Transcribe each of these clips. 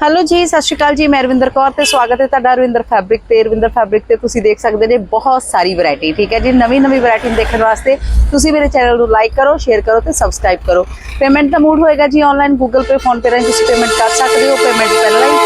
Hello ਜੀ, ਸਤਿ ਸ਼੍ਰੀ ਅਕਾਲ ਜੀ, ਮੈਂ ਰਵਿੰਦਰ ਕੌਰ ਤੇ ਸਵਾਗਤ ਹੈ ਤੁਹਾਡਾ ਰਵਿੰਦਰ ਫੈਬਰਿਕ ਤੇ। ਰਵਿੰਦਰ ਫੈਬਰਿਕ ਤੇ ਤੁਸੀਂ ਦੇਖ ਸਕਦੇ ਨੇ ਬਹੁਤ ਸਾਰੀ ਵੈਰਾਈਟੀ ਠੀਕ ਹੈ ਜੀ? ਨਵੀਂ ਨਵੀਂ ਵੈਰਾਈਟੀ ਨੂੰ ਦੇਖਣ ਵਾਸਤੇ ਤੁਸੀਂ ਮੇਰੇ ਚੈਨਲ ਨੂੰ ਲਾਈਕ ਕਰੋ ਸ਼ੇਅਰ ਕਰੋ ਤੇ ਸਬਸਕ੍ਰਾਈਬ ਕਰੋ। ਪੇਮੈਂਟ ਦਾ ਮੂਡ ਹੋਏਗਾ ਜੀ online Google Pay PhonePe ਰਾਹੀਂ ਤੁਸੀਂ ਪੇਮੈਂਟ ਕਰ ਸਕਦੇ ਹੋ। ਪੇਮੈਂਟ ਪਹਿਲਾਂ ਹੀ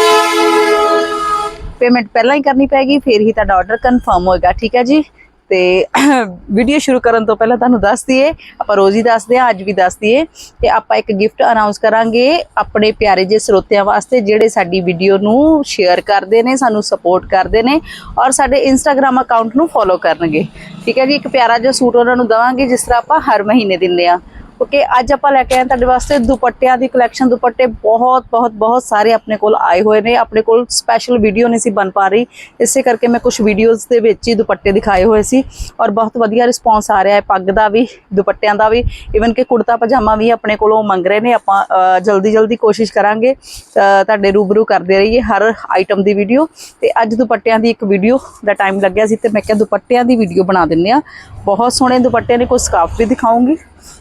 ਪੇਮੈਂਟ ਪਹਿਲਾਂ ਹੀ ਕਰਨੀ ਪੈਗੀ ਫਿਰ ਹੀ ਤੁਹਾਡਾ ਆਰਡਰ ਕਨਫਰਮ ਹੋਏਗਾ, ਠੀਕ ਹੈ ਜੀ? ਤੇ ਵੀਡੀਓ ਸ਼ੁਰੂ ਕਰਨ ਤੋਂ ਪਹਿਲਾਂ ਤੁਹਾਨੂੰ ਦੱਸ ਦਈਏ, ਆਪਾਂ ਰੋਜ਼ ਹੀ ਦੱਸਦੇ ਆ ਅੱਜ ਵੀ ਦੱਸ ਦਈਏ ਕਿ ਆਪਾਂ ਇੱਕ ਗਿਫਟ ਅਨਾਉਂਸ ਕਰਾਂਗੇ ਆਪਣੇ ਪਿਆਰੇ ਜਿਹੇ ਸਰੋਤਿਆਂ ਵਾਸਤੇ, ਜਿਹੜੇ ਸਾਡੀ ਵੀਡੀਓ ਨੂੰ ਸ਼ੇਅਰ ਕਰਦੇ ਨੇ, ਸਾਨੂੰ ਸਪੋਰਟ ਕਰਦੇ ਨੇ ਔਰ ਸਾਡੇ ਇੰਸਟਾਗ੍ਰam ਅਕਾਊਂਟ ਨੂੰ ਫੋਲੋ ਕਰਨਗੇ। ਠੀਕ ਹੈ ਜੀ, ਇੱਕ ਪਿਆਰਾ ਜਿਹਾ ਸੂਟ ਉਹਨਾਂ ਨੂੰ ਦਵਾਂਗੇ, ਜਿਸ ਤਰ੍ਹਾਂ ਆਪਾਂ ਹਰ ਮਹੀਨੇ ਦਿੰਦੇ ਆ ਓਕੇ ਅੱਜ ਆਪਾਂ ਲੈ ਕੇ ਆਏ ਤੁਹਾਡੇ ਵਾਸਤੇ ਦੁਪੱਟਿਆਂ ਦੀ ਕਲੈਕਸ਼ਨ ਦੁਪੱਟੇ ਬਹੁਤ ਬਹੁਤ ਬਹੁਤ ਸਾਰੇ ਆਪਣੇ ਕੋਲ ਆਏ ਹੋਏ ਨੇ। ਆਪਣੇ ਕੋਲ ਸਪੈਸ਼ਲ ਵੀਡੀਓ ਨਹੀਂ ਸੀ ਬਣ ਪਾ ਰਹੀ। ਇਸੇ ਕਰਕੇ ਮੈਂ ਕੁਝ ਵੀਡੀਓਜ਼ ਦੇ ਵਿੱਚ ਹੀ ਦੁਪੱਟੇ ਦਿਖਾਏ ਹੋਏ ਸੀ। ਔਰ ਬਹੁਤ ਵਧੀਆ ਰਿਸਪੌਂਸ ਆ ਰਿਹਾ ਹੈ ਪੱਗ ਦਾ ਵੀ, ਦੁਪੱਟਿਆਂ ਦਾ ਵੀ। ਇਵਨ ਕਿ ਕੁੜਤਾ ਪਜਾਮਾ ਵੀ ਆਪਣੇ ਕੋਲੋਂ ਮੰਗ ਰਹੇ ਨੇ। ਆਪਾਂ ਜਲਦੀ ਜਲਦੀ ਕੋਸ਼ਿਸ਼ ਕਰਾਂਗੇ। ਤੁਹਾਡੇ ਰੂਬਰੂ ਕਰਦੇ ਰਹੀਏ ਹਰ ਆਈਟਮ ਦੀ ਵੀਡੀਓ ਤੇ ਅੱਜ ਦੁਪੱਟਿਆਂ ਦੀ ਇੱਕ ਵੀਡੀਓ ਦਾ ਟਾਈਮ ਲੱਗਿਆ ਸੀ ਤੇ ਮੈਂ ਕਿਹਾ ਦੁਪੱਟਿਆਂ ਦੀ ਵੀਡੀਓ ਬਣਾ ਦਿੰਨੇ ਆ ਬਹੁਤ ਸੋਹਣੇ ਦੁਪੱਟੇ ਨੇ, ਕੋਈ ਸਕਾਫ ਵੀ ਦਿਖਾਉਂਗੀ।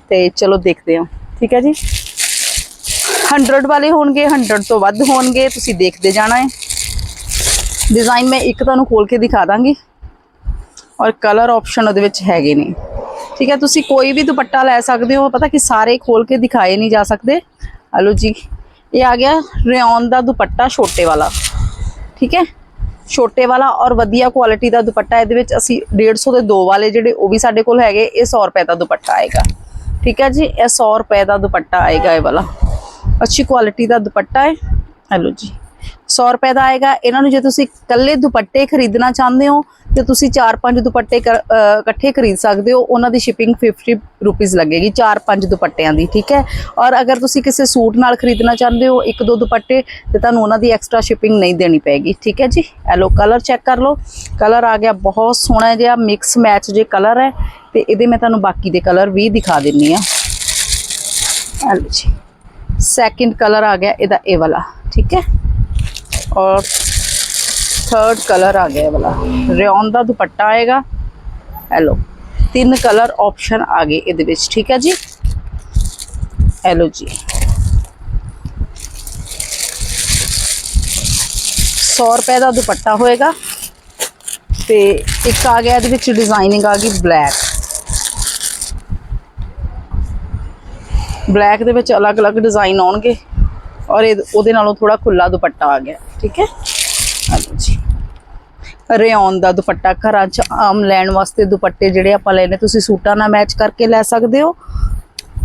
ਤੇ ਚਲੋ ਦੇਖਦੇ ਹਾਂ। ਠੀਕ ਹੈ ਜੀ? 100 ਵਾਲੇ ਹੋਣਗੇ 100 ਤੋਂ ਵੱਧ ਹੋਣਗੇ, ਤੁਸੀਂ ਦੇਖਦੇ ਜਾਣਾ ਹੈ। ਡਿਜ਼ਾਈਨ ਮੈਂ ਇੱਕ ਤੁਹਾਨੂੰ ਖੋਲ ਕੇ ਦਿਖਾ ਦਾਂਗੀ। ਔਰ ਕਲਰ ਆਪਸ਼ਨ ਉਹਦੇ ਵਿੱਚ ਹੈਗੇ ਨੇ। ਠੀਕ ਹੈ, ਤੁਸੀਂ ਕੋਈ ਵੀ ਦੁਪੱਟਾ ਲੈ ਸਕਦੇ ਹੋ। ਪਤਾ ਕਿ ਸਾਰੇ ਖੋਲ ਕੇ ਦਿਖਾਏ ਨਹੀਂ ਜਾ ਸਕਦੇ। ਹਲੋ ਜੀ, ਇਹ ਆ ਗਿਆ ਰਿਓਨ ਦਾ ਦੁਪੱਟਾ ਛੋਟੇ ਵਾਲਾ। ਠੀਕ ਹੈ, ਛੋਟੇ ਵਾਲਾ ਔਰ ਵਧੀਆ ਕੁਆਲਿਟੀ ਦਾ ਦੁਪੱਟਾ। ਇਹਦੇ ਵਿੱਚ ਅਸੀਂ 150 ਦੇ ਦੋ ਵਾਲੇ ਜਿਹੜੇ ਉਹ ਵੀ ਸਾਡੇ ਕੋਲ ਹੈਗੇ, ਇਹ 100 ਰੁਪਏ ਦਾ ਦੁਪੱਟਾ ਆਏਗਾ। ਠੀਕ ਹੈ ਜੀ, ਇਹ 100 ਰੁਪਏ ਦਾ ਦੁਪੱਟਾ ਆਏਗਾ ਇਹ ਵਾਲਾ। ਅੱਛੀ ਕੁਆਲਿਟੀ ਦਾ ਦੁਪੱਟਾ ਹੈ। ਹੈਲੋ ਜੀ। 100 ਰੁਪਏ ਦਾ ਆਏਗਾ। ਇਹਨਾਂ ਨੂੰ ਜੇ ਤੁਸੀਂ ਇਕੱਲੇ ਦੁਪੱਟੇ ਖਰੀਦਣਾ ਚਾਹੁੰਦੇ ਹੋ ਤੇ ਤੁਸੀਂ 4-5 ਦੁਪੱਟੇ ਕਰ- ਇਕੱਠੇ ਖਰੀਦ ਸਕਦੇ ਹੋ, ਉਹਨਾਂ ਦੀ ਸ਼ਿਪਿੰਗ 50 ਰੁਪੀਸ ਲੱਗੇਗੀ 4-5 ਦੁਪੱਟਿਆਂ ਦੀ, ਠੀਕ ਹੈ? ਔਰ ਅਗਰ ਤੁਸੀਂ ਕਿਸੇ ਸੂਟ ਨਾਲ ਖਰੀਦਣਾ ਚਾਹੁੰਦੇ ਹੋ ਇੱਕ ਦੋ ਦੁਪੱਟੇ, ਤੇ ਤੁਹਾਨੂੰ ਉਹਨਾਂ ਦੀ ਐਕਸਟਰਾ ਸ਼ਿਪਿੰਗ ਨਹੀਂ ਦੇਣੀ ਪੈਗੀ ਠੀਕ ਹੈ ਜੀ? ਐਲੋ ਕਲਰ ਚੈੱਕ ਕਰ ਲਓ। ਕਲਰ ਆ ਗਿਆ ਬਹੁਤ ਸੋਹਣਾ ਜਿਹਾ ਮਿਕਸ ਮੈਚ ਜੇ ਕਲਰ ਹੈ, ਤੇ ਇਹਦੇ ਮੈਂ ਤੁਹਾਨੂੰ ਬਾਕੀ ਦੇ ਕਲਰ ਵੀ ਦਿਖਾ ਦਿੰਨੀ ਆ ਇਹ ਜੀ। ਸੈਕਿੰਡ ਕਲਰ ਆ ਗਿਆ, ਇਹਦਾ ਇਹ ਵਾਲਾ, ਠੀਕ ਹੈ? ਔਰ ਥਰਡ ਕਲਰ ਆ ਗਿਆ ਵਾਲਾ। ਰਿਓਨ ਦਾ ਦੁਪੱਟਾ ਆਏਗਾ। ਹੈਲੋ ਤਿੰਨ ਕਲਰ ਆਪਸ਼ਨ ਆ ਗਏ ਇਹਦੇ ਵਿੱਚ, ਠੀਕ ਹੈ ਜੀ? ਹੈਲੋ ਜੀ। ਸੌ ਰੁਪਏ ਦਾ ਦੁਪੱਟਾ ਹੋਏਗਾ। ਤੇ ਇੱਕ ਆ ਗਿਆ, ਇਹਦੇ ਵਿੱਚ ਡਿਜ਼ਾਈਨਿੰਗ ਆ ਗਈ ਬਲੈਕ ਬਲੈਕ ਦੇ ਵਿੱਚ ਅਲੱਗ-ਅਲੱਗ ਡਿਜ਼ਾਈਨ ਆਉਣਗੇ। ਔਰ ਇਹ, ਉਹਦੇ ਨਾਲੋਂ ਥੋੜਾ ਖੁੱਲਾ ਦੁਪੱਟਾ ਆ ਗਿਆ, ਠੀਕ ਹੈ? ਹਾਂਜੀ ਰਿਆਉਣ ਦਾ ਦੁਪੱਟਾ, ਘਰਾਂ 'ਚ ਆਮ ਲੈਣ ਵਾਸਤੇ ਦੁਪੱਟੇ ਜਿਹੜੇ ਆਪਾਂ ਲੈਨੇ ਤੁਸੀਂ ਸੂਟਾਂ ਨਾਲ ਮੈਚ ਕਰਕੇ ਲੈ ਸਕਦੇ ਹੋ।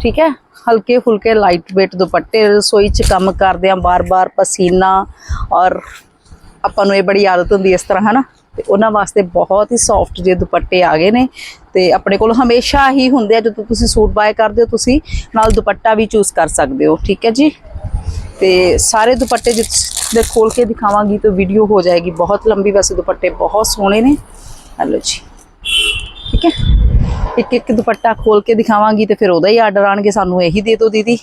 ਠੀਕ ਹੈ? ਹਲਕੇ ਫੁਲਕੇ ਲਾਈਟ weight ਦੁਪੱਟੇ, ਰਸੋਈ 'ਚ ਕੰਮ ਕਰਦੇ ਆ ਬਾਰ-ਬਾਰ ਪਸੀਨਾ ਔਰ ਆਪਾਂ ਨੂੰ ਇਹ ਬੜੀ ਆਦਤ ਹੁੰਦੀ ਹੈ ਇਸ ਤਰ੍ਹਾਂ, ਹਨਾ? ਤੇ ਉਹਨਾਂ ਵਾਸਤੇ ਬਹੁਤ ਹੀ ਸੌਫਟ ਜਿਹੇ ਦੁਪੱਟੇ ਆ ਗਏ ਨੇ। ਤੇ ਆਪਣੇ ਕੋਲ ਹਮੇਸ਼ਾ ਹੀ ਹੁੰਦੇ ਆ, ਜਦੋਂ ਤੁਸੀਂ ਸੂਟ ਬਾਏ ਕਰਦੇ ਹੋ, ਤੁਸੀਂ ਨਾਲ ਦੁਪੱਟਾ ਵੀ ਚੂਜ਼ ਕਰ ਸਕਦੇ ਹੋ। ਠੀਕ ਹੈ ਜੀ? ਤੇ ਸਾਰੇ ਦੁਪੱਟੇ ਜਿਸ ਦੇ ਖੋਲ ਕੇ ਦਿਖਾਵਾਂਗੀ ਤਾਂ ਵੀਡੀਓ ਹੋ ਜਾਏਗੀ। ਬਹੁਤ ਲੰਬੀ ਵੈਸੇ ਦੁਪੱਟੇ, ਬਹੁਤ ਸੋਹਣੇ ਨੇ। ਹਲੋ ਜੀ। ਠੀਕ ਹੈ? ਇੱਕ ਇੱਕ ਦੁਪੱਟਾ ਖੋਲ ਕੇ ਦਿਖਾਵਾਂਗੀ ਤੇ ਫਿਰ ਉਹਦਾ ਹੀ ਆਰਡਰ ਆਣਗੇ, ਸਾਨੂੰ ਇਹੀ ਦੇ ਦਿਓ ਦੀਦੀ।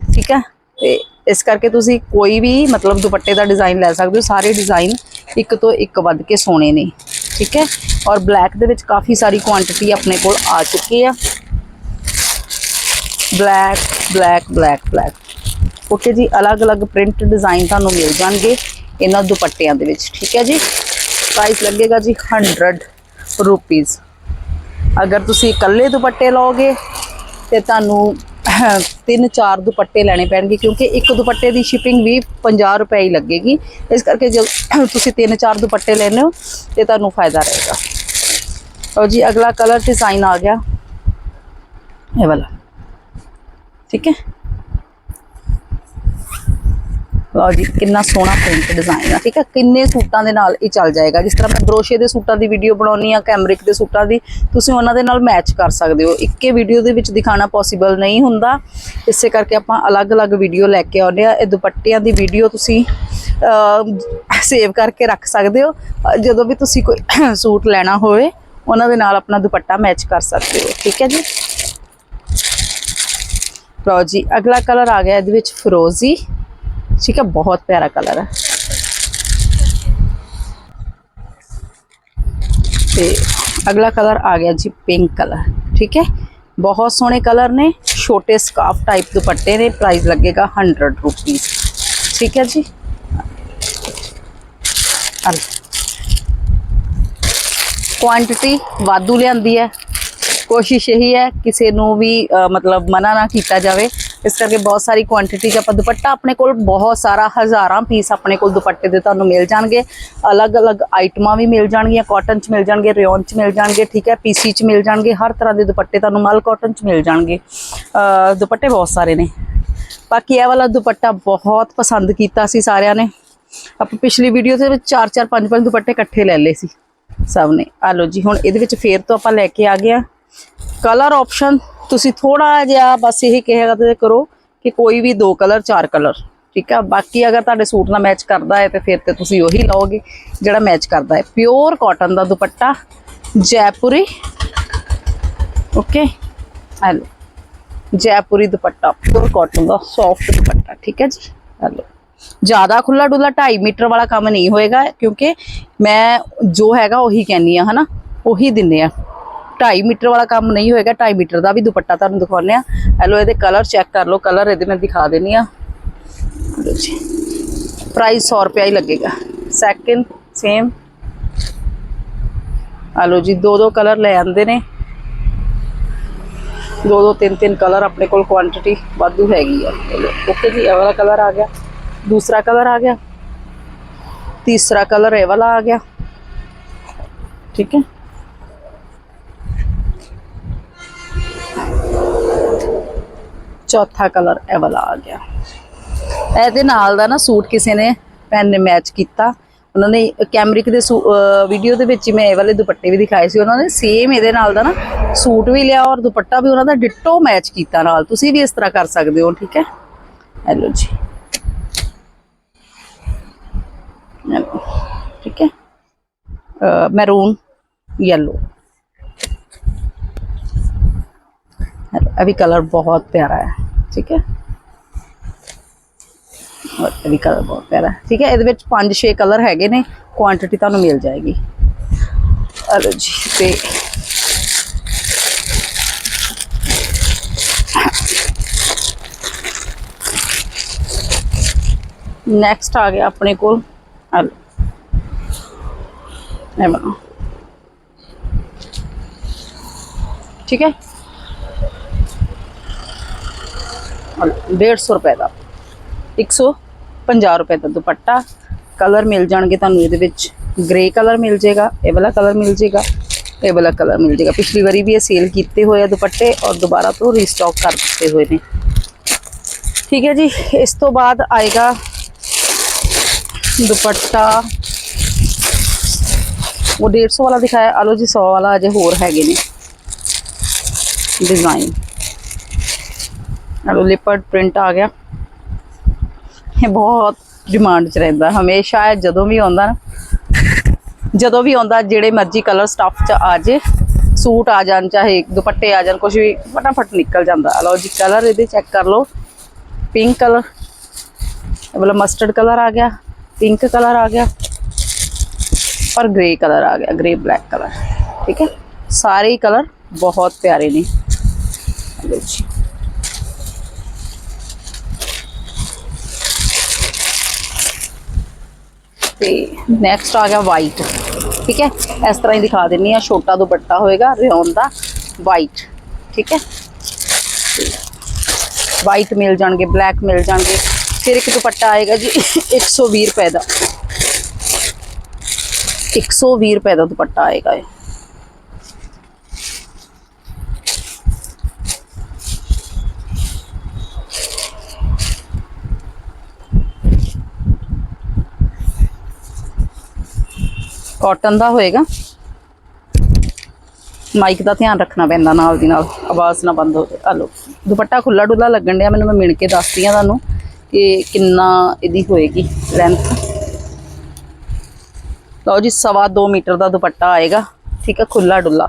ਠੀਕ ਹੈ? ਤੇ ਇਸ ਕਰਕੇ ਤੁਸੀਂ ਕੋਈ ਵੀ ਮਤਲਬ ਦੁਪੱਟੇ ਦਾ ਡਿਜ਼ਾਈਨ ਲੈ ਸਕਦੇ ਹੋ। ਸਾਰੇ ਡਿਜ਼ਾਈਨ ਇੱਕ ਤੋਂ ਇੱਕ ਵੱਧ ਕੇ ਸੋਹਣੇ ਨੇ। ਠੀਕ ਹੈ? ਔਰ ਬਲੈਕ ਦੇ ਵਿੱਚ ਕਾਫੀ ਸਾਰੀ ਕੁਆਂਟੀਟੀ ਆਪਣੇ ਕੋਲ ਆ ਚੁੱਕੀ ਆ। Black black black black okay ਜੀ ਅਲੱਗ-ਅਲੱਗ ਪ੍ਰਿੰਟ ਡਿਜ਼ਾਈਨ ਤੁਹਾਨੂੰ ਮਿਲ ਜਾਣਗੇ ਇਹਨਾਂ ਦੁਪੱਟਿਆਂ ਦੇ ਵਿੱਚ, ਠੀਕ ਹੈ ਜੀ? ਪ੍ਰਾਈਸ ਲੱਗੇਗਾ ਜੀ 100 ਰੁਪੀਸ ਅਗਰ ਤੁਸੀਂ ਇਕੱਲੇ ਦੁਪੱਟੇ ਲਓਗੇ, ਤੇ ਤੁਹਾਨੂੰ ਤਿੰਨ ਚਾਰ ਦੁਪੱਟੇ ਲੈਣੇ ਪੈਣਗੇ, ਕਿਉਂਕਿ ਇੱਕ ਦੁਪੱਟੇ ਦੀ ਸ਼ਿਪਿੰਗ ਵੀ 50 ਰੁਪਏ ਹੀ ਲੱਗੇਗੀ। ਇਸ ਕਰਕੇ ਜੇ ਤੁਸੀਂ ਤਿੰਨ ਚਾਰ ਦੁਪੱਟੇ ਲੈਣੇ ਹੋ, ਤੇ ਤੁਹਾਨੂੰ ਫਾਇਦਾ ਰਹੇਗਾ। ਔਰ ਜੀ, ਅਗਲਾ ਕਲਰ ਡਿਜ਼ਾਈਨ ਆ ਗਿਆ। ਇਹ ਵਾਲਾ। ਠੀਕ ਹੈ? ਲਓ ਜੀ, ਕਿੰਨਾ ਸੋਹਣਾ ਪ੍ਰਿੰਟ ਡਿਜ਼ਾਈਨ ਆ, ਠੀਕ ਆ? ਕਿੰਨੇ ਸੂਟਾਂ ਦੇ ਨਾਲ ਇਹ ਚੱਲ ਜਾਏਗਾ? ਜਿਸ ਤਰ੍ਹਾਂ ਮੈਂ ਬਰੋਸ਼ੇ ਦੇ ਸੂਟਾਂ ਦੀ ਵੀਡੀਓ ਬਣਾਉਣੀ ਆ ਕੈਮਰਿਕ ਦੇ ਸੂਟਾਂ ਦੀ, ਤੁਸੀਂ ਉਹਨਾਂ ਦੇ ਨਾਲ ਮੈਚ ਕਰ ਸਕਦੇ ਹੋ। ਇੱਕੇ ਵੀਡੀਓ ਦੇ ਵਿੱਚ ਦਿਖਾਣਾ ਪੋਸੀਬਲ ਨਹੀਂ ਹੁੰਦਾ। ਇਸੇ ਕਰਕੇ ਆਪਾਂ ਅਲੱਗ-ਅਲੱਗ ਵੀਡੀਓ ਲੈ ਕੇ ਆਉਂਦੇ ਆ ਇਹ ਦੁਪੱਟਿਆਂ ਦੀ ਵੀਡੀਓ ਤੁਸੀਂ ਸੇਵ ਕਰਕੇ ਰੱਖ ਸਕਦੇ ਹੋ। ਜਦੋਂ ਵੀ ਤੁਸੀਂ ਕੋਈ ਸੂਟ ਲੈਣਾ ਹੋਵੇ, ਉਹਨਾਂ ਦੇ ਨਾਲ ਆਪਣਾ ਦੁਪੱਟਾ ਮੈਚ ਕਰ ਸਕਦੇ ਹੋ। ਠੀਕ ਹੈ ਜੀ? ਲਓ ਜੀ, ਅਗਲਾ ਕਲਰ ਆ ਗਿਆ ਇਹਦੇ ਵਿੱਚ ਫਿਰੋਜ਼ੀ ਠੀਕ ਹੈ ਬਹੁਤ ਪਿਆਰਾ ਕਲਰ ਹੈ ਤੇ ਅਗਲਾ ਕਲਰ ਆ ਗਿਆ ਜੀ ਪਿੰਕ ਕਲਰ ਠੀਕ ਹੈ ਬਹੁਤ ਸੋਹਣੇ ਕਲਰ ਨੇ ਛੋਟੇ ਸਕਾਰਫ ਟਾਈਪ ਦੁਪੱਟੇ ਨੇ ਪ੍ਰਾਈਸ ਲੱਗੇਗਾ 100 ਰੁਪੀਸ ਠੀਕ ਹੈ ਜੀ ਕੁਆਂਟੀਟੀ ਵਾਧੂ ਲਿਆਂਦੀ ਹੈ ਕੋਸ਼ਿਸ਼ ਇਹੀ ਹੈ ਕਿਸੇ ਨੂੰ ਵੀ ਅ, ਮਤਲਬ ਮਨਾ ਨਾ ਕੀਤਾ ਜਾਵੇ ਇਸ ਕਰਕੇ ਬਹੁਤ ਸਾਰੀ ਕੁਆਂਟੀਟੀ 'ਚ ਆਪਾਂ ਦੁਪੱਟਾ ਆਪਣੇ ਕੋਲ ਬਹੁਤ ਸਾਰਾ ਹਜ਼ਾਰਾਂ ਪੀਸ ਆਪਣੇ ਕੋਲ ਦੁਪੱਟੇ ਦੇ ਤੁਹਾਨੂੰ ਮਿਲ ਜਾਣਗੇ। ਅਲੱਗ-ਅਲੱਗ ਆਈਟਮਾਂ ਵੀ ਮਿਲ ਜਾਣਗੀਆਂ ਕਾਟਨ 'ਚ ਮਿਲ ਜਾਣਗੇ ਰਿਓਨ 'ਚ ਮਿਲ ਜਾਣਗੇ, ਠੀਕ ਹੈ? ਪੀਸੀ 'ਚ ਮਿਲ ਜਾਣਗੇ, ਹਰ ਤਰ੍ਹਾਂ ਦੇ ਦੁਪੱਟੇ ਤੁਹਾਨੂੰ ਮਲ ਕਾਟਨ 'ਚ ਮਿਲ ਜਾਣਗੇ। ਦੁਪੱਟੇ ਬਹੁਤ ਸਾਰੇ ਨੇ। ਬਾਕੀ ਇਹ ਵਾਲਾ ਦੁਪੱਟਾ ਬਹੁਤ ਪਸੰਦ ਕੀਤਾ ਸੀ ਸਾਰਿਆਂ ਨੇ। ਆਪਾਂ ਪਿਛਲੀ ਵੀਡੀਓ ਦੇ ਵਿੱਚ 4-4 5-5 ਦੁਪੱਟੇ ਇਕੱਠੇ ਲੈ ਲਏ ਸੀ। ਸਭ ਨੇ। ਆ ਲਓ ਜੀ, ਹੁਣ ਇਹਦੇ ਵਿੱਚ ਫੇਰ ਤੋਂ ਆਪਾਂ ਲੈ ਕੇ ਆ ਗਏ ਆ ਕਲਰ ਆਪਸ਼ਨ ਤੁਸੀਂ ਥੋੜਾ ਜਿਹਾ ਬਸ ਇਹ ਕਿਹਾ ਤੇ ਕਰੋ ਕਿ ਕੋਈ ਵੀ ਦੋ ਕਲਰ ਚਾਰ ਕਲਰ ਠੀਕ ਆ ਬਾਕੀ ਅਗਰ ਤੁਹਾਡੇ ਸੂਟ ਨਾਲ ਮੈਚ ਕਰਦਾ ਹੈ ਤੇ ਫਿਰ ਤੇ ਤੁਸੀਂ ਉਹੀ ਲਓਗੇ ਜਿਹੜਾ ਮੈਚ ਕਰਦਾ ਹੈ ਪਿਓਰ ਕਾਟਨ ਦਾ ਦੁਪੱਟਾ ਜੈਪੁਰੀ ਓਕੇ ਆ ਲਓ ਜੈਪੁਰੀ ਦੁਪੱਟਾ ਪਿਓਰ ਕਾਟਨ ਦਾ ਸੌਫਟ ਦੁਪੱਟਾ ਠੀਕ ਹੈ ਜੀ ਆ ਲਓ ਜ਼ਿਆਦਾ ਖੁੱਲਾ ਡੁੱਲਾ 2.5 ਮੀਟਰ ਵਾਲਾ ਕੰਮ ਨਹੀਂ ਹੋਏਗਾ ਕਿਉਂਕਿ ਮੈਂ ਜੋ ਹੈਗਾ ਉਹੀ ਕਹਿੰਨੀ ਆ ਹਨਾ ਉਹੀ ਦਿੰਨੇ ਆ 2.5 ਮੀਟਰ ਵਾਲਾ ਕੰਮ ਨਹੀਂ ਹੋਏਗਾ 2.5 ਮੀਟਰ ਦਾ ਵੀ ਦੁਪੱਟਾ ਤੁਹਾਨੂੰ ਦਿਖਾਉਂਦੇ ਆ ਹੈਲੋ ਇਹਦੇ ਕਲਰ ਚੈੱਕ ਕਰ ਲਓ ਕਲਰ ਇਹਦੇ ਮੈਂ ਦਿਖਾ ਦੇਣੀ ਆ ਲਓ ਜੀ। ਪ੍ਰਾਈਸ 100 ਰੁਪਇਆ ਹੀ ਲੱਗੇਗਾ। ਸੈਕਿੰਡ ਸੇਮ ਹਲੋ ਜੀ, ਦੋ ਦੋ ਕਲਰ ਲੈ ਆਂਦੇ ਨੇ। ਦੋ ਦੋ ਤਿੰਨ ਤਿੰਨ ਕਲਰ ਆਪਣੇ ਕੋਲ ਕੁਆਂਟੀਟੀ ਵਾਧੂ ਹੈਗੀ ਆ। ਓਕੇ ਜੀ, ਇਹ ਵਾਲਾ ਕਲਰ ਆ ਗਿਆ। ਦੂਸਰਾ ਕਲਰ ਆ ਗਿਆ। ਤੀਸਰਾ ਕਲਰ ਇਹ ਵਾਲਾ ਆ ਗਿਆ। ਠੀਕ ਹੈ। ਚੌਥਾ ਕਲਰ ਇਹ ਵਾਲਾ ਆ ਗਿਆ। ਇਹਦੇ ਨਾਲ ਦਾ ਨਾ ਸੂਟ ਕਿਸੇ ਨੇ ਭੈਣ ਨੇ ਮੈਚ ਕੀਤਾ। ਉਹਨਾਂ ਨੇ ਕੈਮਰਿਕ ਦੇ ਵੀਡੀਓ ਦੇ ਵਿੱਚ ਹੀ ਮੈਂ ਇਹ ਵਾਲੇ ਦੁਪੱਟੇ ਵੀ ਦਿਖਾਏ ਸੀ। ਉਹਨਾਂ ਨੇ ਸੇਮ ਇਹਦੇ ਨਾਲ ਦਾ ਨਾ ਸੂਟ ਵੀ ਲਿਆ ਔਰ ਦੁਪੱਟਾ ਵੀ ਉਹਨਾਂ ਦਾ ਡਿਟੋ ਮੈਚ ਕੀਤਾ ਨਾਲ। ਤੁਸੀਂ ਵੀ ਇਸ ਤਰ੍ਹਾਂ ਕਰ ਸਕਦੇ ਹੋ, ਠੀਕ ਹੈ? ਹੈਲੋ ਜੀ। ਠੀਕ ਹੈ? ਮੈਰੂਨ ਯੈਲੋ ਹੈਲੋ ਇਹ ਵੀ ਕਲਰ ਬਹੁਤ ਪਿਆਰਾ ਹੈ ਠੀਕ ਹੈ ਔਰ ਇਹ ਵੀ ਕਲਰ ਬਹੁਤ ਪਿਆਰਾ ਹੈ ਠੀਕ ਹੈ ਇਹਦੇ ਵਿੱਚ 5-6 ਕਲਰ ਹੈਗੇ ਨੇ ਕੁਆਂਟੀਟੀ ਤੁਹਾਨੂੰ ਮਿਲ ਜਾਏਗੀ ਹਲੋ ਜੀ ਤੇ ਨੈਕਸਟ ਆ ਗਿਆ ਆਪਣੇ ਕੋਲ ਹਲੋ ਇਹ ਵਾਲਾ ਠੀਕ ਹੈ ਹਲੋ 150 ਰੁਪਏ ਦਾ। 150 ਰੁਪਏ ਦਾ ਦੁਪੱਟਾ। ਕਲਰ ਮਿਲ ਜਾਣਗੇ ਤੁਹਾਨੂੰ ਇਹਦੇ ਵਿੱਚ। ਗ੍ਰੇ ਕਲਰ ਮਿਲ ਜਾਏਗਾ, ਇਹ ਵਾਲਾ ਕਲਰ ਮਿਲ ਜਾਏਗਾ, ਇਹ ਵਾਲਾ ਕਲਰ ਮਿਲ ਜਾਏਗਾ। ਪਿਛਲੀ ਵਾਰੀ ਵੀ ਇਹ ਸੇਲ ਕੀਤੇ ਹੋਏ ਆ ਦੁਪੱਟੇ ਔਰ ਦੁਬਾਰਾ ਤੋਂ ਰੀਸਟਾਕ ਕਰ ਦਿੱਤੇ ਹੋਏ ਨੇ। ਠੀਕ ਹੈ ਜੀ, ਇਸ ਤੋਂ ਬਾਅਦ ਆਏਗਾ ਦੁਪੱਟਾ। ਉਹ 150 ਵਾਲਾ ਦਿਖਾਇਆ। ਆਲੋ ਜੀ 100 ਵਾਲਾ ਅਜੇ ਹੋਰ ਹੈਗੇ ਨੇ। ਡਿਜ਼ਾਈਨ ਨਾਲੋਂ ਲਿਪਰਡ ਪ੍ਰਿੰਟ ਆ ਗਿਆ। ਇਹ ਬਹੁਤ ਡਿਮਾਂਡ 'ਚ ਰਹਿੰਦਾ। ਹਮੇਸ਼ਾ ਜਦੋਂ ਵੀ ਆਉਂਦਾ ਨਾ, ਜਦੋਂ ਵੀ ਆਉਂਦਾ, ਜਿਹੜੇ ਮਰਜ਼ੀ ਕਲਰ ਸਟਫ 'ਚ ਆ ਜੇ, ਸੂਟ ਆ ਜਾਣ, ਚਾਹੇ ਦੁਪੱਟੇ ਆ ਜਾਣ ਕੁਝ ਵੀ, ਫਟਾਫਟ ਨਿਕਲ ਜਾਂਦਾ। ਲਓ ਜੀ ਕਲਰ ਇਹਦੇ ਚੈੱਕ ਕਰ ਲਓ। ਪਿੰਕ ਕਲਰ ਮਤਲਬ ਮਸਟਰਡ ਕਲਰ ਆ ਗਿਆ ਪਿੰਕ ਕਲਰ ਆ ਗਿਆ ਔਰ ਗ੍ਰੇ ਕਲਰ ਆ ਗਿਆ ਗ੍ਰੇ ਬਲੈਕ ਕਲਰ ਠੀਕ ਹੈ? ਸਾਰੇ ਕਲਰ ਬਹੁਤ ਪਿਆਰੇ ਨੇ। ਲਓ ਜੀ। ਤੇ ਨੈਕਸਟ ਆ ਗਿਆ ਵਾਈਟ ਠੀਕ ਹੈ? ਇਸ ਤਰ੍ਹਾਂ ਹੀ ਦਿਖਾ ਦਿੰਨੀ ਆ, ਛੋਟਾ ਦੁਪੱਟਾ ਹੋਏਗਾ ਰਿਓਨ ਦਾ ਵਾਈਟ ਠੀਕ ਹੈ? ਵਾਈਟ ਮਿਲ ਜਾਣਗੇ ਬਲੈਕ ਮਿਲ ਜਾਣਗੇ, ਫਿਰ ਇੱਕ ਦੁਪੱਟਾ ਆਏਗਾ ਜੀ 120 ਰੁਪਏ ਦਾ। 120 ਰੁਪਏ ਦਾ ਦੁਪੱਟਾ ਆਏਗਾ ਇਹ। ਕਾਟਨ ਦਾ ਹੋਏਗਾ। ਮਾਈਕ ਦਾ ਧਿਆਨ ਰੱਖਣਾ ਪੈਂਦਾ ਨਾਲ ਦੀ ਨਾਲ, ਆਵਾਜ਼ ਨਾ ਬੰਦ ਹੋ ਜਾਏ ਹਲੋ ਦੁਪੱਟਾ ਖੁੱਲਾ ਡੁੱਲਾ ਲੱਗਣ ਡਿਆ, ਮੈਨੂੰ ਮੈਂ ਮਿਣ ਕੇ ਦੱਸਦੀ ਆ ਤੁਹਾਨੂੰ ਕਿ ਕਿੰਨਾ ਇਹਦੀ ਹੋਏਗੀ ਲੈਂਥ ਲਓ ਜੀ, ਸਵਾ 2 ਮੀਟਰ ਦਾ ਦੁਪੱਟਾ ਆਏਗਾ, ਠੀਕ ਹੈ ਖੁੱਲਾ ਡੁੱਲਾ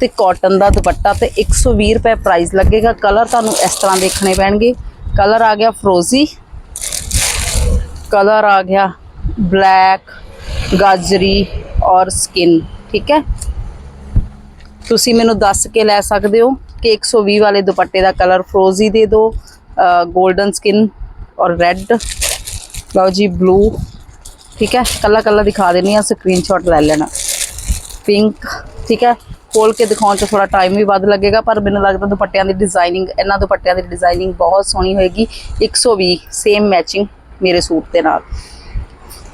ਤੇ ਕਾਟਨ ਦਾ ਦੁਪੱਟਾ ਤੇ 120 ਰੁਪਏ ਪ੍ਰਾਈਸ ਲੱਗੇਗਾ। ਕਲਰ ਤੁਹਾਨੂੰ ਇਸ ਤਰ੍ਹਾਂ ਦੇਖਣੇ ਪੈਣਗੇ। ਕਲਰ ਆ ਗਿਆ ਫਰੋਜ਼ੀ ਕਲਰ ਆ ਗਿਆ ਬਲੈਕ ਗਾਜਰੀ ਔਰ ਸਕਿਨ ਠੀਕ ਹੈ? ਤੁਸੀਂ ਮੈਨੂੰ ਦੱਸ ਕੇ ਲੈ ਸਕਦੇ ਹੋ ਕਿ 120 ਵਾਲੇ ਦੁਪੱਟੇ ਦਾ ਕਲਰ ਫਰੋਜ਼ੀ ਦੇ ਦਿਓ 골ਡਨ ਸਕਿਨ ਔਰ ਰੈੱਡ ਲਓ ਜੀ ਬਲੂ ਠੀਕ ਹੈ? ਕੱਲਾ ਕੱਲਾ ਦਿਖਾ ਦੇਣੀ ਆ ਸਕਰੀਨਸ਼ਾਟ ਲੈ ਲੈਣਾ। ਪਿੰਕ ਠੀਕ ਹੈ? ਖੋਲ ਕੇ ਦਿਖਾਉਣ 'ਚ ਥੋੜਾ ਟਾਈਮ ਵੀ ਵੱਧ ਲੱਗੇਗਾ, ਪਰ ਮੈਨੂੰ ਲੱਗਦਾ ਦੁਪੱਟਿਆਂ ਦੀ ਡਿਜ਼ਾਈਨਿੰਗ ਇਹਨਾਂ ਦੁਪੱਟਿਆਂ ਦੀ ਡਿਜ਼ਾਈਨਿੰਗ ਬਹੁਤ ਸੋਹਣੀ ਹੋਏਗੀ। 120 ਸੇਮ ਮੈਚਿੰਗ ਮੇਰੇ ਸੂਟ ਦੇ ਨਾਲ।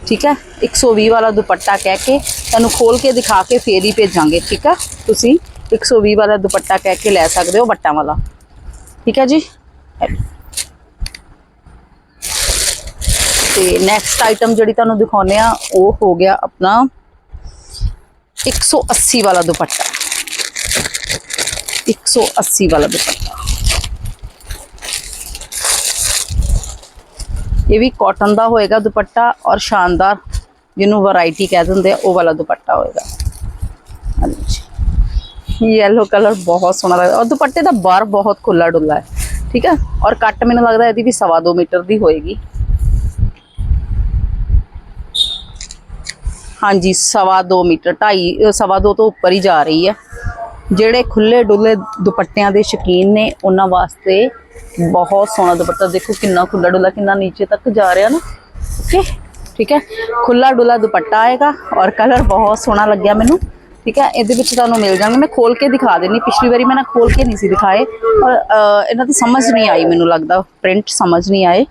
ਠੀਕ ਹੈ? 120 ਵਾਲਾ ਦੁਪੱਟਾ ਕਹਿ ਕੇ ਤੁਹਾਨੂੰ ਖੋਲ ਕੇ ਦਿਖਾ ਕੇ ਫੇਰ ਹੀ ਭੇਜਾਂਗੇ, ਠੀਕ ਹੈ? ਤੁਸੀਂ 120 ਵਾਲਾ ਦੁਪੱਟਾ ਕਹਿ ਕੇ ਲੈ ਸਕਦੇ ਹੋ ਵੱਟਾਂ ਵਾਲਾ। ਠੀਕ ਹੈ ਜੀ? ਤੇ ਨੈਕਸਟ ਆਈਟਮ ਜਿਹੜੀ ਤੁਹਾਨੂੰ ਦਿਖਾਉਨੇ ਆ ਉਹ ਹੋ ਗਿਆ ਆਪਣਾ 180 ਵਾਲਾ ਦੁਪੱਟਾ। 180 ਵਾਲਾ ਦੁਪੱਟਾ। ਇਹ ਵੀ ਕਾਟਨ ਦਾ ਹੋਏਗਾ ਦੁਪੱਟਾ ਔਰ ਸ਼ਾਨਦਾਰ ਜਿਹਨੂੰ ਵੈਰਾਈਟੀ ਕਹਿ ਦਿੰਦੇ ਆ ਉਹ ਵਾਲਾ ਦੁਪੱਟਾ ਹੋਏਗਾ। ਹਾਂਜੀ। ਯੈਲੋ ਕਲਰ ਬਹੁਤ ਸੋਹਣਾ ਲੱਗਦਾ। ਔਰ ਦੁਪੱਟੇ ਦਾ ਬਾਰ ਬਹੁਤ ਖੁੱਲਾ ਡੁੱਲਾ ਹੈ ਠੀਕ ਹੈ? ਔਰ ਕੱਟ ਮੈਨੂੰ ਲੱਗਦਾ ਇਹਦੀ ਵੀ ਸਵਾ ਦੋ ਮੀਟਰ ਦੀ ਹੋਏਗੀ। ਹਾਂਜੀ ਸਵਾ ਦੋ ਮੀਟਰ ਢਾਈ ਅ, ਸਵਾ ਦੋ ਤੋਂ ਉੱਪਰ ਹੀ ਜਾ ਰਹੀ ਹੈ। ਜਿਹੜੇ ਖੁੱਲੇ ਡੁੱਲੇ ਦੁਪੱਟਿਆਂ ਦੇ ਸ਼ੌਕੀਨ ਨੇ ਉਹਨਾਂ ਵਾਸਤੇ ਬਹੁਤ ਸੋਹਣਾ ਦੁਪੱਟਾ, ਦੇਖੋ ਕਿੰਨਾ ਖੁੱਲਾ ਡੁੱਲਾ, ਕਿੰਨਾ ਨੀਚੇ ਤੱਕ ਜਾ ਰਿਹਾ ਨਾ। ਓਕੇ, ਠੀਕ ਹੈ? ਖੁੱਲਾ ਡੁੱਲਾ ਦੁਪੱਟਾ ਆਏਗਾ ਔਰ ਕਲਰ ਬਹੁਤ ਸੋਹਣਾ ਲੱਗਿਆ ਮੈਨੂੰ। ਠੀਕ ਹੈ? ਇਹਦੇ ਵਿੱਚ ਤੁਹਾਨੂੰ ਮਿਲ ਜਾਣਗੇ। ਮੈਂ ਖੋਲ ਕੇ ਦਿਖਾ ਦੇਣੀ ਪਿਛਲੀ ਵਾਰੀ ਮੈਂ ਨਾ ਖੋਲ ਕੇ ਨਹੀਂ ਸੀ ਦਿਖਾਏ। ਔਰ ਇਹਨਾਂ ਦੀ ਸਮਝ ਨਹੀਂ ਆਈ ਮੈਨੂੰ ਲੱਗਦਾ। ਪ੍ਰਿੰਟ ਸਮਝ ਨਹੀਂ ਆਏ।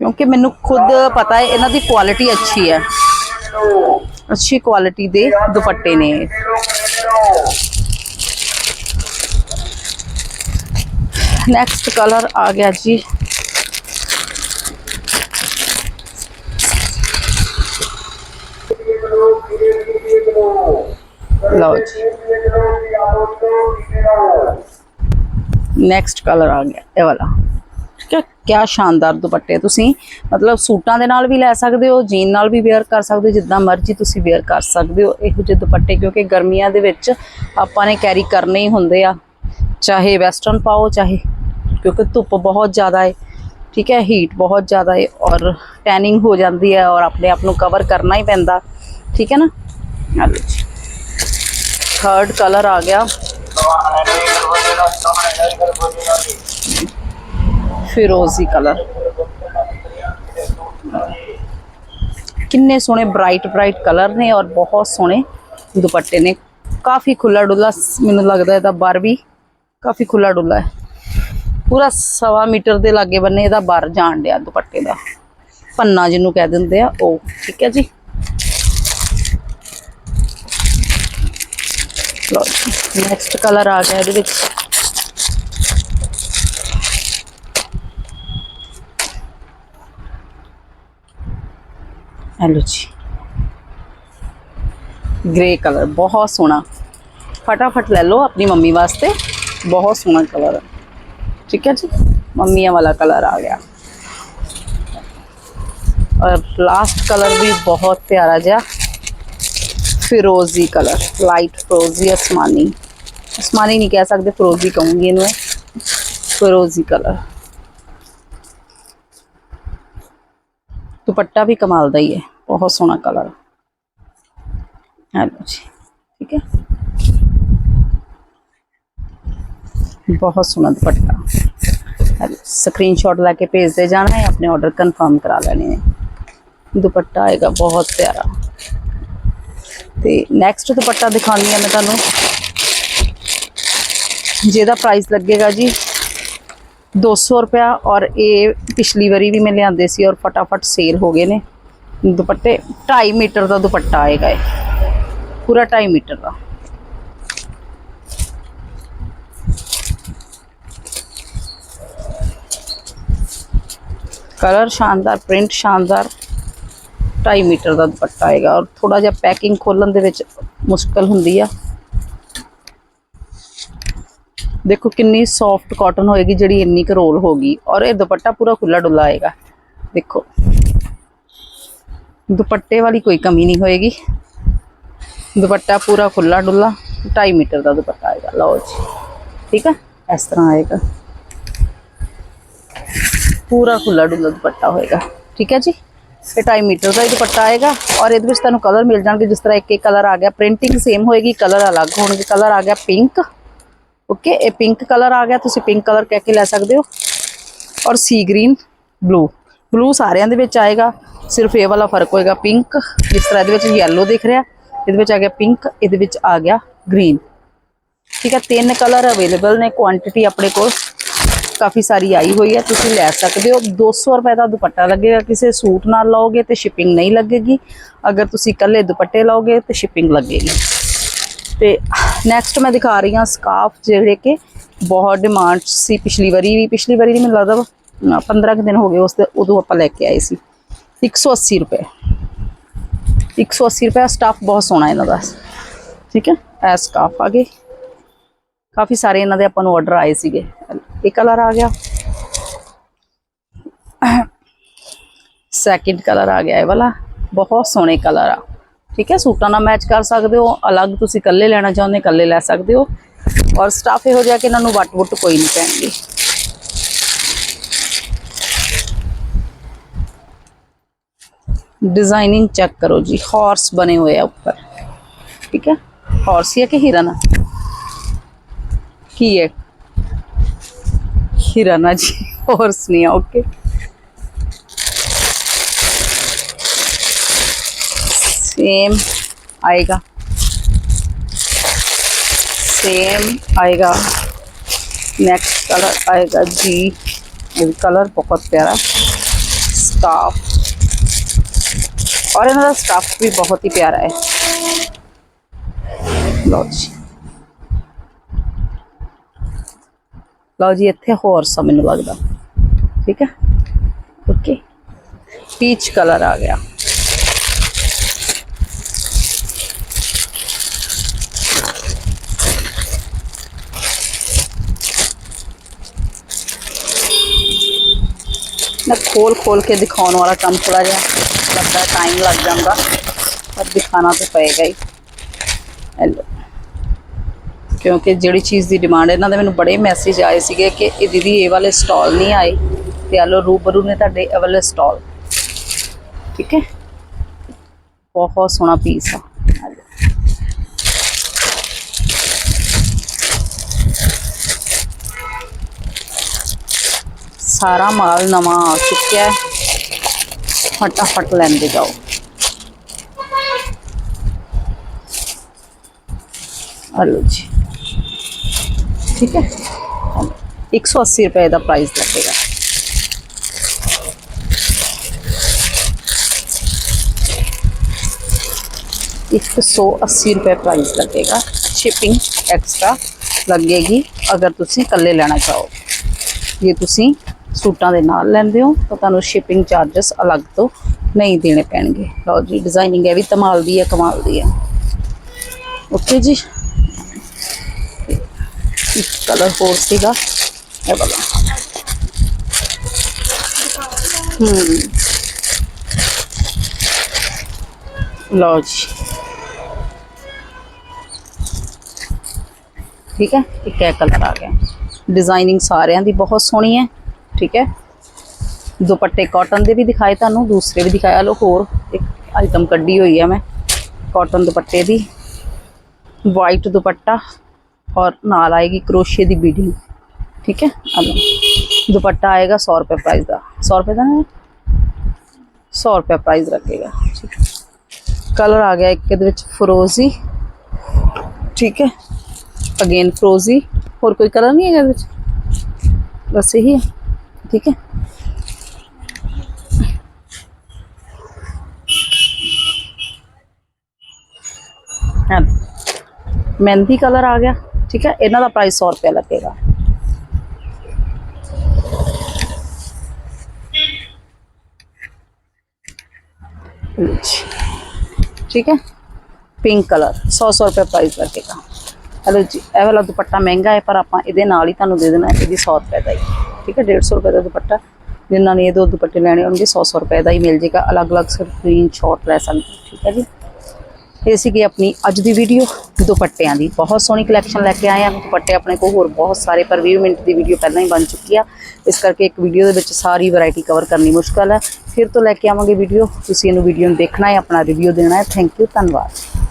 ਕਿਉਂਕਿ ਮੈਨੂੰ ਖੁਦ ਪਤਾ ਹੈ, ਇਹਨਾਂ ਦੀ ਕੁਆਲਿਟੀ ਅੱਛੀ ਹੈ। ਅੱਛੀ ਕੁਆਲਿਟੀ ਦੇ ਦੁਪੱਟੇ ਨੇ ਇਹ। ਨੈਕਸਟ ਕਲਰ ਆ ਗਿਆ ਜੀ ਲਓ ਜੀ ਨੈਕਸਟ ਕਲਰ ਆ ਗਿਆ ਇਹ ਵਾਲਾ ਕਿਆ ਸ਼ਾਨਦਾਰ ਦੁਪੱਟੇ ਤੁਸੀਂ। ਮਤਲਬ ਸੂਟਾਂ ਦੇ ਨਾਲ ਵੀ ਲੈ ਸਕਦੇ ਹੋ, ਜੀਨ ਨਾਲ ਵੀ ਵੇਅਰ ਕਰ ਸਕਦੇ ਹੋ, ਜਿੱਦਾਂ ਮਰਜ਼ੀ ਤੁਸੀਂ ਵੇਅਰ ਕਰ ਸਕਦੇ ਹੋ। ਇਹੋ ਜਿਹੇ ਦੁਪੱਟੇ ਕਿਉਂਕਿ ਗਰਮੀਆਂ ਦੇ ਵਿੱਚ ਆਪਾਂ ਨੇ ਕੈਰੀ ਕਰਨੇ ਹੀ ਹੁੰਦੇ ਆ। ਚਾਹੇ ਵੈਸਟਰਨ ਪਾਓ, ਚਾਹੇ ਕਿਉਂਕਿ ਧੁੱਪ ਬਹੁਤ ਜ਼ਿਆਦਾ ਹੈ ਠੀਕ ਹੈ? ਹੀਟ ਬਹੁਤ ਜ਼ਿਆਦਾ ਹੈ ਔਰ ਟੈਨਿੰਗ ਹੋ ਜਾਂਦੀ ਹੈ ਔਰ ਆਪਣੇ ਆਪ ਨੂੰ ਕਵਰ ਕਰਨਾ ਹੀ ਪੈਂਦਾ, ਠੀਕ ਹੈ ਨਾ? ਆ ਲਓ ਜੀ। ਥਰਡ ਕਲਰ ਆ ਗਿਆ। ਫਿਰੋਜ਼ੀ ਕਲਰ। ਕਿੰਨੇ ਸੋਹਣੇ ਬ੍ਰਾਈਟ ਬ੍ਰਾਈਟ ਕਲਰ ਨੇ ਔਰ ਬਹੁਤ ਸੋਹਣੇ ਦੁਪੱਟੇ ਨੇ। ਕਾਫੀ ਖੁੱਲਾ ਡੁੱਲਾ ਮੈਨੂੰ ਲੱਗਦਾ ਇਹਦਾ ਬਾਰ ਵੀ ਕਾਫੀ ਖੁੱਲਾ ਡੁੱਲਾ ਹੈ। ਪੂਰਾ ਸਵਾ ਮੀਟਰ ਦੇ ਲਾਗੇ ਬੰਨੇ ਇਹਦਾ ਬਾਰ ਜਾਣ ਡਿਆ ਦੁਪੱਟੇ ਦਾ। ਪੰਨਾ ਜਿਹਨੂੰ ਕਹਿ ਦਿੰਦੇ ਆ, ਉਹ, ਠੀਕ ਹੈ ਜੀ? ਲਓ ਨੈਕਸਟ ਕਲਰ ਆ ਗਿਆ ਇਹਦੇ ਵਿੱਚ। ਹੈਲੋ ਜੀ। ਗ੍ਰੇ ਕਲਰ ਬਹੁਤ ਸੋਹਣਾ। ਫਟਾਫਟ ਲੈ ਲਓ ਆਪਣੀ ਮੰਮੀ ਵਾਸਤੇ। ਬਹੁਤ ਸੋਹਣਾ ਕਲਰ ਹੈ ਠੀਕ ਹੈ ਜੀ? ਮੰਮੀਆਂ ਵਾਲਾ ਕਲਰ ਆ ਗਿਆ। ਔਰ ਲਾਸਟ ਕਲਰ ਵੀ ਬਹੁਤ ਪਿਆਰਾ ਜਿਹਾ। ਫਿਰੋਜ਼ੀ ਕਲਰ ਲਾਈਟ ਫਿਰੋਜ਼ੀ ਅਸਮਾਨੀ ਅਸਮਾਨੀ ਨਹੀਂ ਕਹਿ ਸਕਦੇ ਫਿਰੋਜ਼ੀ ਕਹੂੰਗੀ ਇਹਨੂੰ। ਫਿਰੋਜ਼ੀ ਕਲਰ ਦੁਪੱਟਾ ਵੀ ਕਮਾਲ ਦਾ ਹੀ ਹੈ, ਬਹੁਤ ਸੋਹਣਾ ਕਲਰ ਹੈ ਲਓ ਜੀ, ਠੀਕ ਹੈ? ਬਹੁਤ ਸੋਹਣਾ ਦੁਪੱਟਾ। ਸਕਰੀਨਸ਼ਾਟ ਲੈ ਕੇ ਭੇਜਦੇ ਜਾਣਾ ਹੈ, ਆਪਣੇ ਆਰਡਰ ਕਨਫਰਮ ਕਰਾ ਲੈਣੇ ਨੇ। ਦੁਪੱਟਾ ਆਏਗਾ ਬਹੁਤ ਪਿਆਰਾ। ਤੇ ਨੈਕਸਟ ਦੁਪੱਟਾ ਦਿਖਾਉਣੀ ਹਾਂ ਮੈਂ ਤੁਹਾਨੂੰ। ਜਿਹਦਾ ਪ੍ਰਾਈਸ ਲੱਗੇਗਾ ਜੀ 200 ਰੁਪਿਆ ਔਰ ਇਹ ਪਿਛਲੀ ਵਾਰੀ ਵੀ ਮੈਂ ਲਿਆਂਦੇ ਸੀ ਔਰ ਫਟਾਫਟ ਸੇਲ ਹੋ ਗਏ ਨੇ ਦੁਪੱਟੇ 2.5 ਮੀਟਰ ਦਾ ਦੁਪੱਟਾ ਆਏਗਾ ਇਹ ਪੂਰਾ 2.5 ਮੀਟਰ ਦਾ ਕਲਰ ਸ਼ਾਨਦਾਰ ਪ੍ਰਿੰਟ ਸ਼ਾਨਦਾਰ 2.5 ਮੀਟਰ ਦਾ ਦੁਪੱਟਾ ਆਏਗਾ ਔਰ ਥੋੜਾ ਜਿਹਾ ਪੈਕਿੰਗ ਖੋਲਣ ਦੇ ਵਿੱਚ ਮੁਸ਼ਕਲ ਹੁੰਦੀ ਆ ਦੇਖੋ ਕਿੰਨੀ ਸੌਫਟ ਕਾਟਨ ਹੋਏਗੀ ਜਿਹੜੀ ਇੰਨੀ ਕੁ ਰੋਲ ਹੋਗੀ ਔਰ ਇਹ ਦੁਪੱਟਾ ਪੂਰਾ ਖੁੱਲਾ ਡੁੱਲਾ ਆਏਗਾ ਦੇਖੋ ਦੁਪੱਟੇ ਵਾਲੀ ਕੋਈ ਕਮੀ ਨਹੀਂ ਹੋਏਗੀ ਦੁਪੱਟਾ ਪੂਰਾ ਖੁੱਲਾ ਡੁੱਲਾ 2.5 ਮੀਟਰ ਦਾ ਦੁਪੱਟਾ ਆਏਗਾ ਲਓ ਜੀ ਠੀਕ ਹੈ ਇਸ ਤਰ੍ਹਾਂ ਆਏਗਾ ਪੂਰਾ ਖੁੱਲਾ ਡੁੱਲਾ ਦੁਪੱਟਾ ਹੋਏਗਾ ਠੀਕ ਹੈ ਜੀ ਇਹ 2.5 ਮੀਟਰ ਦਾ ਹੀ ਦੁਪੱਟਾ ਆਏਗਾ ਔਰ ਇਹਦੇ ਵਿੱਚ ਤੁਹਾਨੂੰ ਕਲਰ ਮਿਲ ਜਾਣਗੇ ਜਿਸ ਤਰ੍ਹਾਂ ਇੱਕ ਇੱਕ ਕਲਰ ਆ ਗਿਆ ਪ੍ਰਿੰਟਿੰਗ ਸੇਮ ਹੋਏਗੀ ਕਲਰ ਅਲੱਗ ਹੋਣਗੇ ਕਲਰ ਆ ਗਿਆ ਪਿੰਕ ਓਕੇ ਇਹ ਪਿੰਕ ਕਲਰ ਆ ਗਿਆ ਤੁਸੀਂ ਪਿੰਕ ਕਲਰ ਕਹਿ ਕੇ ਲੈ ਸਕਦੇ ਹੋ ਔਰ ਸੀ ਗ੍ਰੀਨ ਬਲੂ ਬਲੂ ਸਾਰਿਆਂ ਦੇ ਵਿੱਚ ਆਏਗਾ ਸਿਰਫ ਇਹ ਵਾਲਾ ਫ਼ਰਕ ਹੋਏਗਾ ਪਿੰਕ ਜਿਸ ਤਰ੍ਹਾਂ ਇਹਦੇ ਵਿੱਚ ਯੈਲੋ ਦਿਖ ਰਿਹਾ ਇਹਦੇ ਵਿੱਚ ਆ ਗਿਆ ਪਿੰਕ ਇਹਦੇ ਵਿੱਚ ਆ ਗਿਆ ਗ੍ਰੀਨ ਠੀਕ ਹੈ ਤਿੰਨ ਕਲਰ ਅਵੇਲੇਬਲ ਨੇ ਕੁਆਂਟੀਟੀ ਆਪਣੇ ਕੋਲ ਕਾਫੀ ਸਾਰੀ ਆਈ ਹੋਈ ਹੈ ਤੁਸੀਂ ਲੈ ਸਕਦੇ ਹੋ 200 ਰੁਪਏ ਦਾ ਦੁਪੱਟਾ ਲੱਗੇਗਾ ਕਿਸੇ ਸੂਟ ਨਾਲ ਲਓਗੇ ਤੇ ਸ਼ਿਪਿੰਗ ਨਹੀਂ ਲੱਗੇਗੀ ਅਗਰ ਤੁਸੀਂ ਇਕੱਲੇ ਦੁਪੱਟੇ ਲਓਗੇ ਤੇ ਸ਼ਿਪਿੰਗ ਲੱਗੇਗੀ ਤੇ ਨੈਕਸਟ ਮੈਂ ਦਿਖਾ ਰਹੀ ਹਾਂ ਸਕਾਰਫ ਜਿਹੜੇ ਕਿ ਬਹੁਤ ਡਿਮਾਂਡ ਸੀ ਪਿਛਲੀ ਵਾਰੀ ਵੀ ਪਿਛਲੀ ਵਾਰੀ ਨਹੀਂ ਮੈਨੂੰ ਲੱਗਦਾ ਵਾ, 15 ਕੁ ਦਿਨ ਹੋ ਗਏ ਉਸ ਦੇ ਉਦੋਂ ਆਪਾਂ ਲੈ ਕੇ ਆਏ ਸੀ 180 ਰੁਪਏ 180 ਰੁਪਏ ਸਟਾਫ ਬਹੁਤ ਸੋਹਣਾ ਇਹਨਾਂ ਦਾ ਠੀਕ ਹੈ ਇਹ ਸਕਾਰਫ ਆ ਗਏ ਕਾਫੀ ਸਾਰੇ ਇਹਨਾਂ ਦੇ ਆਪਾਂ ਨੂੰ ਆਰਡਰ ਆਏ ਸੀਗੇ ਇਹ ਕਲਰ ਆ ਗਿਆ ਸੈਕਿੰਡ ਕਲਰ ਆ ਗਿਆ ਇਹ ਵਾਲਾ ਬਹੁਤ ਸੋਹਣੇ ਕਲਰ ਆ ਠੀਕ ਹੈ? ਸੂਟਾਂ ਨਾਲ ਮੈਚ ਕਰ ਸਕਦੇ ਹੋ। ਅਲੱਗ ਤੁਸੀਂ ਇਕੱਲੇ ਲੈਣਾ ਚਾਹੁੰਦੇ, ਇਕੱਲੇ ਲੈ ਸਕਦੇ ਹੋ। ਔਰ ਸਟਾਫ ਇਹੋ ਜਿਹਾ ਕਿ ਇਹਨਾਂ ਨੂੰ ਵਟ-ਵਟ ਕੋਈ ਨਹੀਂ ਪੈਣਗੇ। ਡਿਜ਼ਾਈਨਿੰਗ ਚੈੱਕ ਕਰੋ ਜੀ। ਹਾਰਸ ਬਣੇ ਹੋਏ ਆ ਉੱਪਰ। ਠੀਕ ਹੈ? ਹਾਰਸ ਹੀ ਹੈ ਕਿ ਹਿਰਨ ਕੀ ਹੈ? ਹਿਰਨ ਆ ਜੀ। ਹਾਰਸ ਨਹੀਂ ਆ ਓਕੇ सेम आएगा सेम आएगा नेक्स्ट कलर आएगा जी ये भी कलर बहुत प्यारा स्काफ और ਇਹਨਾਂ ਦਾ ਸਟਫ ਵੀ ਬਹੁਤ ਹੀ ਪਿਆਰਾ ਹੈ ਲਓ ਜੀ ਲਓ ਜੀ ਇੱਥੇ ਹੋਰ ਸਾ ਮੈਨੂੰ ਲੱਗਦਾ ਠੀਕ ਹੈ ਓਕੇ ਪੀਚ ਕਲਰ ਆ ਗਿਆ ਮੈਂ ਖੋਲ ਖੋਲ ਕੇ ਦਿਖਾਉਣ ਵਾਲਾ ਕੰਮ ਥੋੜਾ ਜਿਹਾ ਲੱਗਦਾ ਟਾਈਮ ਲੱਗ ਜਾਂਦਾ। ਪਰ ਦਿਖਾਣਾ ਤਾਂ ਪਏਗਾ ਹੀ। ਹੈਲੋ ਕਿਉਂਕਿ ਜਿਹੜੀ ਚੀਜ਼ ਦੀ ਡਿਮਾਂਡ ਇਹਨਾਂ ਦੇ ਮੈਨੂੰ ਬੜੇ ਮੈਸੇਜ ਆਏ ਸੀਗੇ ਕਿ ਇਹ ਦੀਦੀ ਇਹ ਵਾਲੇ ਸਟਾਲ ਨਹੀਂ ਆਏ ਤੇ ਆਲੋ ਰੂਬਰੂ ਨੇ ਤੁਹਾਡੇ ਇਹ ਵਾਲੇ ਸਟਾਲ ਠੀਕ ਹੈ? ਬਹੁਤ ਸੋਹਣਾ ਪੀਸ ਆ। ਸਾਰਾ ਮਾਲ ਨਵਾਂ ਆ ਚੁੱਕਿਆ ਹੈ ਫਟਾਫਟ ਲੈਂਦੇ ਜਾਓ ਹਲੋ ਜੀ ਠੀਕ ਹੈ 180 ਰੁਪਏ ਦਾ ਪ੍ਰਾਈਸ ਲੱਗੇਗਾ ਇੱਕ ਸੌ अस्सी रुपये प्राइस लगेगा शिपिंग एक्स्ट्रा लगेगी ਅਗਰ ਤੁਸੀਂ ਇਕੱਲੇ ਲੈਣਾ ਚਾਹੋ ਜੇ ਤੁਸੀਂ ਸੂਟਾਂ ਦੇ ਨਾਲ ਲੈਂਦੇ ਹੋ, ਤਾਂ ਤੁਹਾਨੂੰ ਸ਼ਿਪਿੰਗ ਚਾਰजेस ਅਲੱਗ ਤੋਂ ਨਹੀਂ ਦੇਣੇ ਪੈਣਗੇ। ਲਓ ਜੀ ਡਿਜ਼ਾਈਨਿੰਗ ਇਹ ਵੀ ਕਮਾਲ ਦੀ ਹੈ, ਕਮਾਲ ਦੀ ਹੈ। ਓਕੇ ਜੀ। ਇੱਕ ਕਲਰ ਹੋਰ ਸੀਗਾ। ਇਹ ਵਾਲਾ। ਹਮ ਲਓ ਜੀ। ਠੀਕ ਹੈ, ਇੱਕ ਇਹ ਕਲਰ ਆ ਗਿਆ। ਡਿਜ਼ਾਈਨਿੰਗ ਸਾਰਿਆਂ ਦੀ ਬਹੁਤ ਸੋਹਣੀ ਹੈ। ਠੀਕ ਹੈ ਦੁਪੱਟੇ ਕਾਟਨ ਦੇ ਵੀ ਦਿਖਾਏ ਤੁਹਾਨੂੰ ਦੂਸਰੇ ਵੀ ਦਿਖਾਇਆ ਲੋ ਹੋਰ ਇੱਕ ਆਈਟਮ ਕੱਢੀ ਹੋਈ ਹੈ ਮੈਂ ਕਾਟਨ ਦੁਪੱਟੇ ਦੀ ਵਾਈਟ ਦੁਪੱਟਾ ਔਰ ਨਾਲ ਆਏਗੀ ਕਰੋਸ਼ੀਏ ਦੀ ਬੀਡਿੰਗ ਠੀਕ ਹੈ ਆ ਲਓ ਦੁਪੱਟਾ ਆਏਗਾ 100 ਰੁਪਏ ਪ੍ਰਾਈਸ ਦਾ 100 ਰੁਪਏ ਦਾ ਨਾ 100 ਰੁਪਏ ਪ੍ਰਾਈਸ ਰੱਖੇਗਾ ਠੀਕ ਹੈ ਕਲਰ ਆ ਗਿਆ ਇੱਕ ਇਹਦੇ ਵਿੱਚ ਫਰੋਜ਼ੀ ਠੀਕ ਹੈ ਅਗੇਨ ਫਰੋਜ਼ੀ ਹੋਰ ਕੋਈ ਕਲਰ ਨਹੀਂ ਹੈਗਾ ਇਹਦੇ ਵਿੱਚ ਬਸ ਇਹੀ ਹੈ ਠੀਕ ਹੈ ਹਾਂ ਮਹਿੰਦੀ ਕਲਰ ਆ ਗਿਆ ਠੀਕ ਹੈ ਇਹਨਾਂ ਦਾ ਪ੍ਰਾਈਸ 100 ਰੁਪਏ ਲੱਗੇਗਾ ਲਓ ਜੀ। ਠੀਕ ਹੈ ਪਿੰਕ ਕਲਰ 100 100 ਰੁਪਏ ਪ੍ਰਾਈਸ ਲੱਗੇਗਾ ਹਲੋ ਜੀ ਇਹ ਵਾਲਾ ਦੁਪੱਟਾ ਮਹਿੰਗਾ ਹੈ ਪਰ ਆਪਾਂ ਇਹਦੇ ਨਾਲ ਹੀ ਤੁਹਾਨੂੰ ਦੇ ਦੇਣਾ ਹੈ ਇਹਦੀ 100 ਰੁਪਏ ਦਾ ਹੀ ਠੀਕ ਹੈ 150 ਰੁਪਏ ਦਾ ਦੁਪੱਟਾ। ਜਿਨ੍ਹਾਂ ਨੇ ਇਹ ਦੋ ਦੁਪੱਟੇ ਲੈਣੇ ਹੋਣਗੇ 100 100 ਰੁਪਏ ਦਾ ਹੀ ਮਿਲ ਜੇਗਾ। ਅਲੱਗ-ਅਲੱਗ ਸਕਰੀਨਸ਼ਾਟ ਲੈ ਸਕਦੇ, ਠੀਕ ਹੈ ਜੀ। ਇਹ ਸੀਗੀ ਆਪਣੀ ਅੱਜ ਦੀ ਵੀਡੀਓ ਦੁਪੱਟਿਆਂ ਦੀ। ਬਹੁਤ ਸੋਹਣੀ ਕਲੈਕਸ਼ਨ ਲੈ ਕੇ ਆਏ ਆ ਦੁਪੱਟੇ ਆਪਣੇ ਕੋਲ ਹੋਰ ਬਹੁਤ ਸਾਰੇ, ਪਰ 20 ਮਿੰਟ ਦੀ ਵੀਡੀਓ ਪਹਿਲਾਂ ਹੀ ਬਣ ਚੁੱਕੀ ਆ। ਇਸ ਕਰਕੇ ਇੱਕ ਵੀਡੀਓ ਦੇ ਵਿੱਚ ਸਾਰੀ ਵੈਰਾਈਟੀ ਕਵਰ ਕਰਨੀ ਮੁਸ਼ਕਲ ਹੈ। ਫਿਰ ਤੋਂ ਲੈ ਕੇ ਆਵਾਂਗੇ ਵੀਡੀਓ ਤੁਸੀਂ ਇਹਨੂੰ ਵੀਡੀਓ ਨੂੰ ਦੇਖਣਾ ਹੈ, ਆਪਣਾ ਰਿਵਿਊ ਦੇਣਾ ਹੈ। ਥੈਂਕ ਯੂ ਧੰਨਵਾਦ।